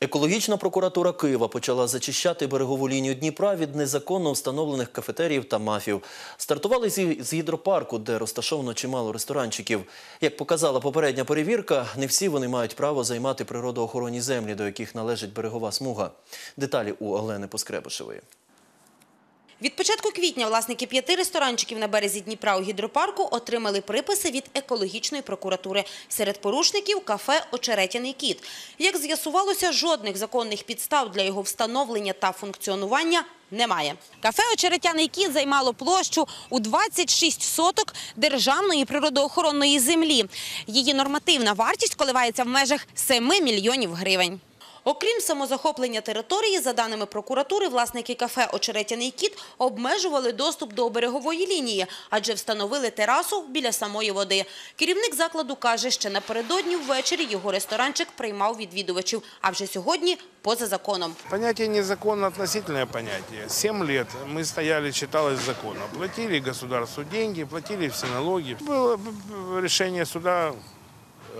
Екологічна прокуратура Києва почала зачищати берегову лінію Дніпра від незаконно встановлених кафетеріїв та мафів. Стартували з гідропарку, де розташовано чимало ресторанчиків. Як показала попередня перевірка, не всі вони мають право займати природоохоронні землі, до яких належить берегова смуга. Деталі у Олени Поскребишевої. Від початку квітня власники п'яти ресторанчиків на березі Дніпра у гідропарку отримали приписи від екологічної прокуратури. Серед порушників – кафе «Очеретяний кіт». Як з'ясувалося, жодних законних підстав для його встановлення та функціонування немає. Кафе «Очеретяний кіт» займало площу у 26 соток державної природоохоронної землі. Її нормативна вартість коливається в межах 7 мільйонів гривень. Окрім самозахоплення території, за даними прокуратури, власники кафе «Очеретяний кіт» обмежували доступ до берегової лінії, адже встановили терасу біля самої води. Керівник закладу каже, що напередодні ввечері його ресторанчик приймав відвідувачів, а вже сьогодні – поза законом. Понятие незаконно относительное понятие. Семь лет мы стояли, читалось законно. Платили государству деньги, платили все налоги. Было б- б-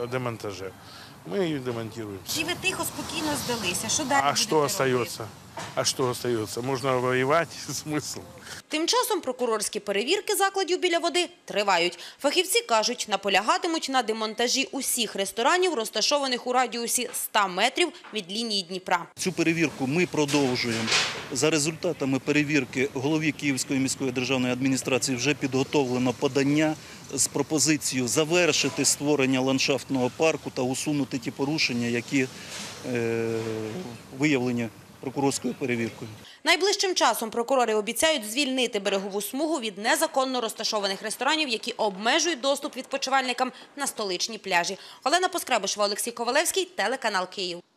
о демонтаже. Мы ее демонтируем. Чи ви тихо, спокійно здалися? Що далі А будете что робити? остается? А что остается? Можно воевать? Смысл? Тим часом прокурорські перевірки закладів біля води тривають. Фахівці кажуть, наполягатимуть на демонтажі усіх ресторанів, розташованих у радіусі 100 метрів від лінії Дніпра. Цю перевірку ми продовжуємо. За результатами перевірки голові Київської міської державної адміністрації вже підготовлено подання з пропозицією завершити створення ландшафтного парку та усунути ті порушення, які е, виявлені прокурорською перевіркою. Найближчим часом прокурори обіцяють звільнити берегову смугу від незаконно розташованих ресторанів, які обмежують доступ відпочивальникам на столичні пляжі. Олена Поскребишева, Олексій Ковалевський, телеканал Київ.